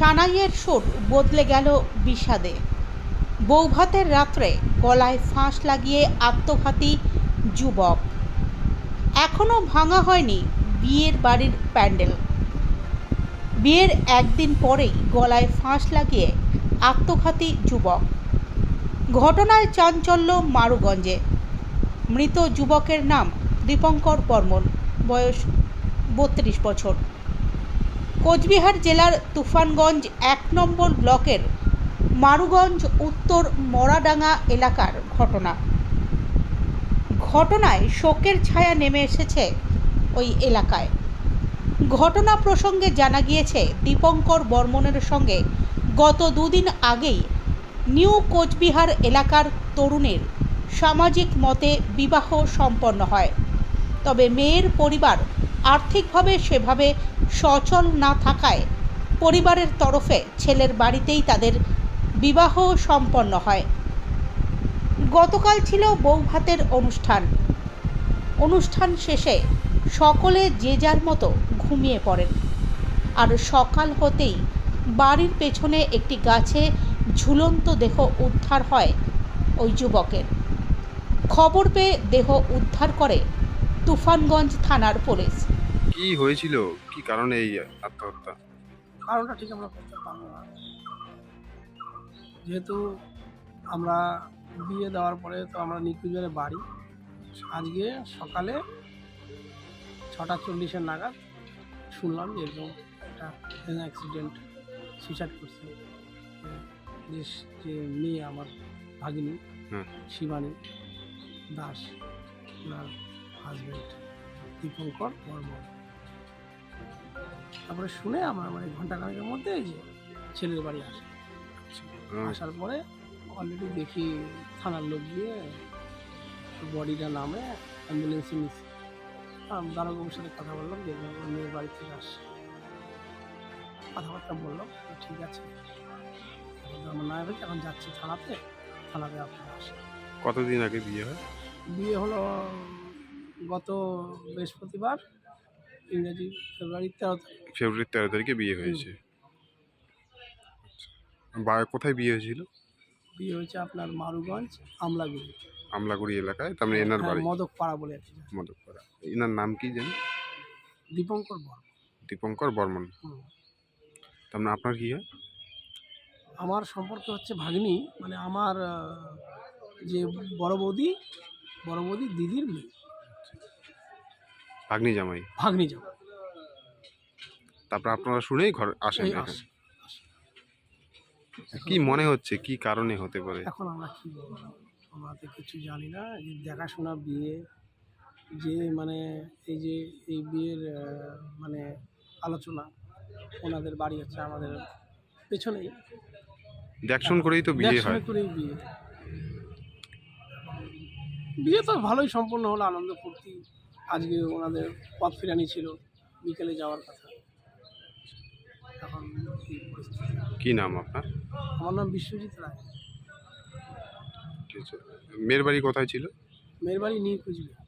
সানাইয়ের সুর বদলে গেল বিষাদে। বৌভাতের রাত্রে গলায় ফাঁস লাগিয়ে আত্মঘাতী যুবক। এখনও ভাঙা হয়নি বিয়ের বাড়ির প্যান্ডেল। বিয়ের একদিন পরেই গলায় ফাঁস লাগিয়ে আত্মঘাতী যুবক। ঘটনায় চাঞ্চল্য মারুগঞ্জে। মৃত যুবকের নাম দীপঙ্কর বর্মন, বয়স বত্রিশ বছর। কোচবিহার জেলার তুফানগঞ্জ এক নম্বর ব্লকের মারুগঞ্জ উত্তর মরাডাঙ্গা এলাকার ঘটনা। ঘটনায় শোকের ছায়া নেমে এসেছে ওই এলাকায়। ঘটনা প্রসঙ্গে জানা গিয়েছে, দীপঙ্কর বর্মনের সঙ্গে গত দুদিন আগেই নিউ কোচবিহার এলাকার তরুণের সামাজিক মতে বিবাহ সম্পন্ন হয়। তবে মেয়ের পরিবার আর্থিকভাবে সেভাবে সচল না থাকায় পরিবারের তরফে ছেলের বাড়িতেই তাদের বিবাহ সম্পন্ন হয়। গতকাল ছিল বৌভাতের অনুষ্ঠান। অনুষ্ঠান শেষে সকলে যে যার মতো ঘুমিয়ে পড়েন। আর সকাল হতেই বাড়ির পেছনে একটি গাছে ঝুলন্ত দেহ উদ্ধার হয় ওই যুবকের। খবর পেয়ে দেহ উদ্ধার করে তুফানগঞ্জ থানার পুলিশ। কি হয়েছিল? কি কারণে এই আত্মহত্যা? কারণটা ঠিক আমরা করতে পারব না। যেহেতু আমরা বিয়ে দেওয়ার পরে তো আমরা নিকুজের বাড়ি। আজকে সকালে ছটা চল্লিশের নাগাদ শুনলাম যে এরকম একটা অ্যাক্সিডেন্ট সুইসাইড করছে। যে যে মেয়ে আমার ভাগিনী। শিবানী দাস ওনার হাজব্যান্ড দীপঙ্কর বর্মন। তারপরে শুনে আমার মানে ঘণ্টা খানেকের মধ্যে এই যে ছেলের বাড়ি আসে। আসার পরে অলরেডি দেখি থানার লোক গিয়ে বডিটা নামে অ্যাম্বুলেন্সে নিচ্ছে দারোগাবুর সাথে কথা বললাম যে মেয়ের বাড়ি থেকে আসছে কথাবার্তা বললাম ঠিক আছে। আমার না হয়েছে এখন যাচ্ছি থানাতে থানাতে আপনারা আসে। কতদিন আগে বিয়ে হয়? বিয়ে হলো গত বৃহস্পতিবার। ইংরেজি ফেব্রুয়ারি তেরো তারিখ। ফেব্রুয়ারি তেরো তারিখে বিয়ে হয়েছে। আচ্ছা। বা কোথায় বিয়ে হয়েছিল? বিয়ে হয়েছে আপনার মারুগঞ্জ আমলাগুড়ি। আমলাগুড়ি এলাকায়? তার মানে এনার হ্যাঁ, বাড়ি? মদক পাড়া বলে জায়গা। মদকপাড়া। এনার নাম কি জানি দীপঙ্কর বর দীপঙ্কর বর্মন। তার মানে আপনার কি হয়? আমার সম্পর্ক হচ্ছে ভাগ্নি মানে আমার যে বড় বৌদি বড় বৌদি দিদির মেয়ে। ভাগ্নি জামাই ভাগ্নি যাও তারপর আপনারা শুনেই ঘর আসেন এই এখানে। আসে। কি মনে হচ্ছে কি কারণে হতে পারে? এখন আমরা কি বলব? আমরা তো কিছু জানি না। যে দেখাশোনা বিয়ে যে মানে এই যে এই বিয়ের আহ, মানে আলোচনা ওনাদের বাড়ি হচ্ছে আমাদের পেছনেই। দেখশন করেই তো বিয়ে হয়। করেই বিয়ে। বিয়ে তো ভালোই সম্পন্ন হলো আনন্দ ফুর্তি। আজকে ওনাদের পথ ফিরানি ছিল বিকেলে যাওয়ার কথা। এখন পরিস্থিতি? কি নাম আপনার? আমার নাম বিশ্বজিৎ রায়। মেয়ের বাড়ি কোথায় ছিল? মেয়ের বাড়ি নিয়ে কুচবিহার